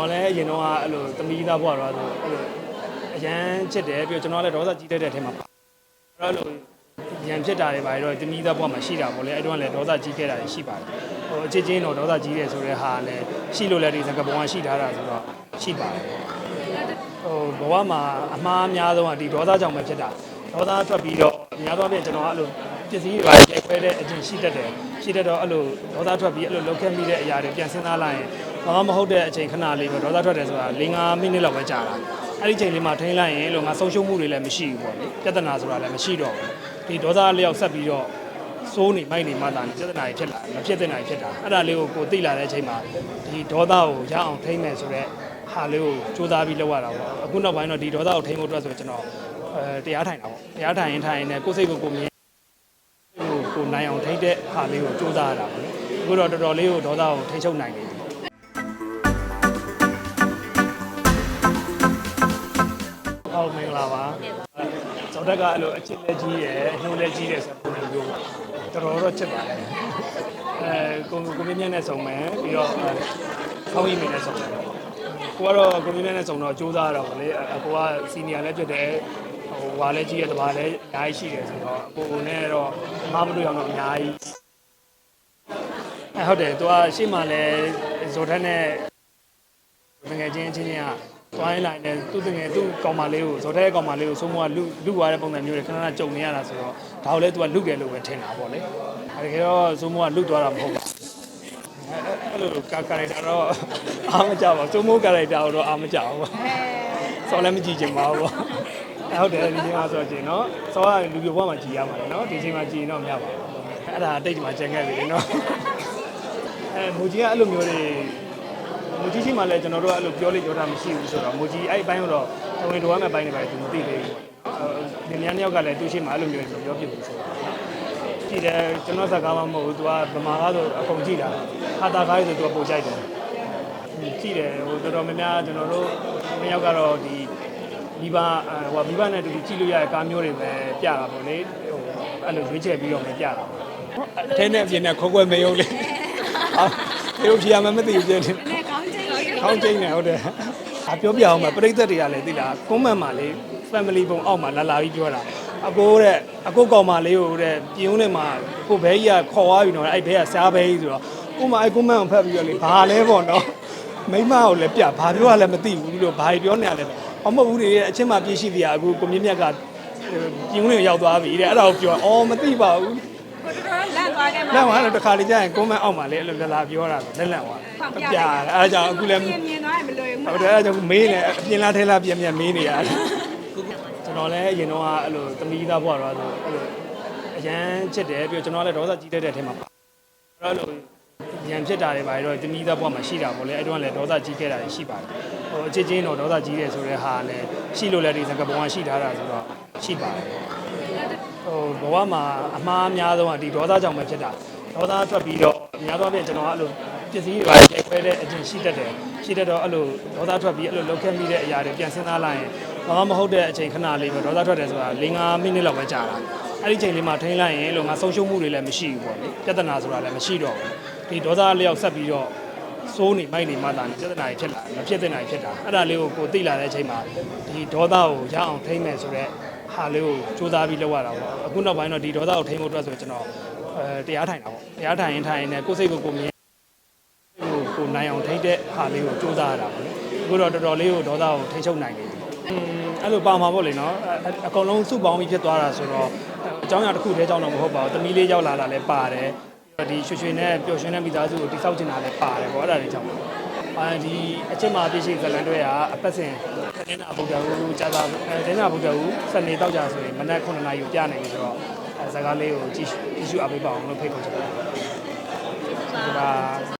တော်လည်းအရင်တော့အဲ့လိုသမီးသားဘွားတော့ဆိုအဲ့လိုအရန်ချစ်တယ်ပြီးတော့ကျွန်တော်လည်းဒေါသကြီးတတ်တဲ့အထက်မှာပါအဲ့လိုရန်ဖြစ်တာတွေပါတော့သမီးသားဘွားမှာရှိတာပေါ့လေအဲ့တော့လည်းဒေါသကြီးခဲ့တာတွေရှိပါတယ်ဟိုအချစ်ချင်းတော့ဒေါသကြီးတယ်ဆိုတဲ့ဟာလည်းရှိလို့လည်းဒီစကားပုံကရှိထားတာဆိုတော့ရှိပါတယ်ဟိုဘဝမှာအမှားအများဆုံးကဒီဒေါသကြောင့်ပဲဖြစ်တာဒေါသထွက်ပြီးတော့အများသောအားဖြင့်ကျွန်တော်အဲ့လို ပစ္စည်းတွေပါရိုက်ခွဲတဲ့အချင်းရှိတတ်တယ်ရှိတတ်တော့အဲ့လိုဒေါသထွက်ပြီးအဲ့လိုလောက်ခဲ့မိတဲ့အရာတွေပြန်စဉ်းစားလိုက်ရင်ဘာမှမဟုတ်တဲ့အချိန်ခဏလေးပဲဒေါသထွက်တယ်ဆိုတာ၄၅မိနစ်လောက်ပဲကြာတာအဲ့ဒီချိန်လေးမှာထိန်းလိုက်ရင်လို့ငါဆုံးရှုံးမှုတွေလည်းမရှိဘူးပေါ့လေပြဿနာဆိုတာလည်းမရှိတော့ဘူးဒီဒေါသလျောက်ဆက်ပြီးတော့စိုးနေမိုက်နေမှသာပြဿနာတွေဖြစ်လာမဖြစ်တဲ့နိုင်ဖြစ်တာအဲ့ဒါလေးကိုကိုသိလာတဲ့အချိန်မှာဒီဒေါသကိုရအောင်ထိန်းမယ်ဆိုတော့ဟာလေးကိုစူးစမ်းပြီးလုပ်ရတာပေါ့အခုနောက်ပိုင်းတော့ဒီဒေါသကိုထိန်းဖို့အတွက်ဆိုကျွန်တော်အဲတရားထိုင်တာပေါ့တရားထိုင်ရင်ထိုင်ရင်လည်းကိုယ်စိတ်ကိုကိုယ်မြင် ကိုကိုနိုင်အောင်ထိတ်တဲ့ဟာလေးကိုစူးစမ်းရတာပေါ့လေအခုတော့တော်တော်လေးကိုဒေါသကိုထိချုပ်နိုင်နေပြီဟုတ်မင်္ဂလာပါဇော်တက်ကအဲ့လိုအချစ်လက်ကြီးရယ်အနှုံးလက်ကြီးတယ်ဆိုပုံစံမျိုးပေါ့တော်တော်တော့ချစ်ပါတယ်အဲကိုကိုမြင့်မြတ်နဲ့ဆုံမယ်ပြီးတော့ခေါင်းရည်မင်းနဲ့ဆုံမယ်ကိုကတော့ကိုမြင့်မြတ်နဲ့ဆုံတော့စူးစမ်းရတာပေါ့လေအကိုကစီနီယာလည်းဖြစ်တယ် ဟိုဝါလည်းကြီးရတဘာလည်းအများကြီးရှိတယ်ဆိုတော့အကိုနဲ့တော့မမတို့ရောက်တော့အများကြီးအဲဟုတ်တယ်သူကရှေ့မှာလည်းဇော်ထက်နဲ့ငွေချင်းချင်းချင်းကသွားရင်လိုက်တယ်သူ့တငယ်သူ့ကောင်မလေးကိုဇော်ထက်ရဲ့ကောင်မလေးကိုစိုးမိုးကလူလူသွားတဲ့ပုံစံမျိုးတွေခဏခဏကြုံနေရတာဆိုတော့ဒါကိုလည်းသူကလူတယ်လို့ပဲထင်တာပေါ့လေအဲဒါကတော့စိုးမိုးကလူသွားတာမဟုတ်ပါဘူးအဲ့လိုကာကာရိုက်တာတော့အားမကြပါဘူးစိုးမိုးကာရိုက်တာတော့အားမကြဘူး ပေါ့ဆော်လည်းမကြည့်ချင်ပါဘူးပေါ့အဲဟုတ်တယ်ဒီချိန်မှာဆိုတော့ကျင်နော်ဆော်ကလူပြဘွားမှာကြည်ရမှာလေနော်ဒီချိန်မှာကြည်ရင်တော့မရပါဘူးအဲ့ဒါအတိတ်မှာကျန်ခဲ့ပြီနော်အဲမူကြီးကအဲ့လိုမျိုးတွေမူကြီးရှိမှလည်းကျွန်တော်တို့ကအဲ့လိုပြောလိပြောတာမရှိဘူးဆိုတော့မူကြီးအဲ့အပိုင်းတော့တဝင်တော်ရမယ့်အပိုင်းတွေပါသူမသိသေးဘူးပေါ့ဒီများနှစ်ယောက်ကလည်းသူ့ရှိမှအဲ့လိုမျိုးပြောပြဘူးဆိုတော့ကြည့်တယ်ကျွန်တော်စကားမှမဟုတ်ဘူးသူကဗမာကားဆိုအကုန်ကြည့်တာဟာတာကားဆိုသူကပိုကြိုက်တယ်ကြည့်တယ်ဟိုတော်တော်များများကျွန်တော်တို့ နှစ်ယောက်ကတော့ဒီမိဘဟိုမိဘနဲ့တူတူကြည့်လို့ရတဲ့ကားမျိုးတွေပဲပြတာပေါ့လေဟိုအဲ့လိုရွေးချယ်ပြီးတော့မပြတာပေါ့အထဲနဲ့အပြင်နဲ့ခေါ်ခွဲမယုံလေဟာဘယ်လိုဖြေရမှမသိဘူးပြည့်တယ်နဲ့ကောင်းချင်းလေးခေါင်းကျိန်းနေဟုတ်တယ်။အပြောပြအောင်မှာပြိသက်တွေကလည်းသိလားကွန်မန့်မှာလေ family ပုံအောက်မှာလာလာပြီးပြောတာအကိုတဲ့အကိုကောင်မလေးကိုတဲ့ပြင်းဦးနဲ့မှာကိုဘဲကြီးကခေါ်သွားပြီနော်အဲ့ဘဲကစားဘဲကြီးဆိုတော့ကိုမအဲ့ကွန်မန့်ကိုဖတ်ပြီးတော့လေဘာလဲပေါ့နော် မိမကိုလည်းပြဘာပြောရလဲမသိဘူးလို့ဘာပြောနေရလဲအမဟုတ်ဘူးလေအချင်းမပြည့်ရှိသေးရအခုကိုမြင့်မြတ်ကပြင်းဦးနဲ့ရောက်သွားပြီတဲ့အဲ့ဒါကိုပြောအော်မသိပါဘူးကိုတော်တော်လန့်သွားခဲ့မှာလက်ဝါတော့တစ်ခါလေကြာရင်ကွန်မန့်အောက်မှာလေအဲ့လိုလာလာပြောတာလက်လန့်သွားတယ်ပြအဲ့ဒါကြောင့်အခုလည်းမြင်မြင်သွားရင်မလွယ်ဘူးဟုတ်တယ်အဲ့ဒါကြောင့်မေးနေအပြင်လားထဲလားပြင်ပြင်မေးနေရတယ်ကျွန်တော်လည်းအရင်တော့အဲ့လိုသမီးသားဘွားတော့ဆိုအဲ့လိုအရန်ချစ်တယ်ပြီးတော့ကျွန်တော်လည်းဒေါသကြီးတတ်တဲ့အထက်မှာပါအဲ့လို ရန်ဖြစ်တာတွေပါတော့သမီးသားဘွားမှာရှိတာပေါ့လေအဲ့တော့လည်းဒေါသကြီးခဲ့တာတွေရှိပါတယ်ဟိုအချစ်ချင်းတော့ဒေါသကြီးတယ်ဆိုတဲ့ဟာလည်းရှိလို့လည်းဒီစကားပုံကရှိထားတာဆိုတော့ရှိပါတယ်ဟိုဘဝမှာအမှားအများဆုံးကဒီဒေါသကြောင့်ပဲဖြစ်တာဒေါသထွက်ပြီးတော့အများသောအားဖြင့်ကျွန်တော်အဲ့လိုပစ္စည်းတွေပါရိုက်ခွဲတဲ့အချင်းရှိတတ်တယ်ရှိတတ်တော့အဲ့လိုဒေါသထွက်ပြီးအဲ့လိုလောက်ခဲ့မိတဲ့အရာတွေပြန်စဉ်းစားလိုက်ရင်ဘာမှမဟုတ်တဲ့အချိန်ခဏလေးပဲဒေါသထွက်တယ်ဆိုတာ၄၅မိနစ်လောက်ပဲကြာတာအဲ့ဒီချိန်လေးမှာထိန်းလိုက်ရင်လို့ငါဆုံးရှုံးမှုတွေလည်းမရှိဘူးပေါ့လေပြဿနာဆိုတာလည်းမရှိတော့ဘူး ဒီဒေါသလျောက်ဆက်ပြီးတော့စိုးနေမိုက်နေမှသာပြဿနာတွေဖြစ်လာမဖြစ်တဲ့နိုင်ဖြစ်တာအဲ့ဒါလေးကိုကိုသိလာတဲ့အချိန်မှာဒီဒေါသကိုရအောင်ထိန်းမယ်ဆိုတော့ဟာလေးကိုစူးစမ်းပြီးလုပ်ရတာပေါ့အခုနောက်ပိုင်းတော့ဒီဒေါသကိုထိန်းဖို့အတွက်ဆိုကျွန်တော်အဲတရားထိုင်တာပေါ့တရားထိုင်ရင်ထိုင်ရင်လည်းကိုယ်စိတ်ကိုကိုယ်မြင်ကိုကိုနိုင်အောင်ထိတ်တဲ့ဟာလေးကိုစူးစမ်းရတာပေါ့လေအခုတော့တော်တော်လေးကိုဒေါသကိုထိချုပ်နိုင်နေပြီอืมအဲ့လိုပါမှာပေါ့လေနော်အအကောင်လုံးစုပေါင်းပြီးဖြစ်သွားတာဆိုတော့အကြောင်းအရာတစ်ခုတည်းကြောင့်တော့မဟုတ်ပါဘူးသမီးလေးရောက်လာတာလည်းပါတယ်ပြီးတော့ ဒီရွှေရွှေနဲ့ပျော်ရွှင်တဲ့မိသားစုကိုတိဆောက်ချင်တာလည်းပါတယ်ပေါ့အဲ့ဒါတွေကြောင့်အဲဒီအချက်မှာပြည့်ရှိဇလန်တွေကအပတ်စဉ်တင်းနာဗုဒ္ဓဟူကြာသာအဲတင်းနာဗုဒ္ဓဟူစနေတောက်ကြဆိုရင်မနက်9နာရီကိုပြနိုင်ပြီဆိုတော့အဲဇာကားလေးကိုကြည့်ကြည့်ရှုအားပေးပါအောင်လို့ဖိတ်ခေါ်ချင်ပါတယ်ဟုတ်ပါ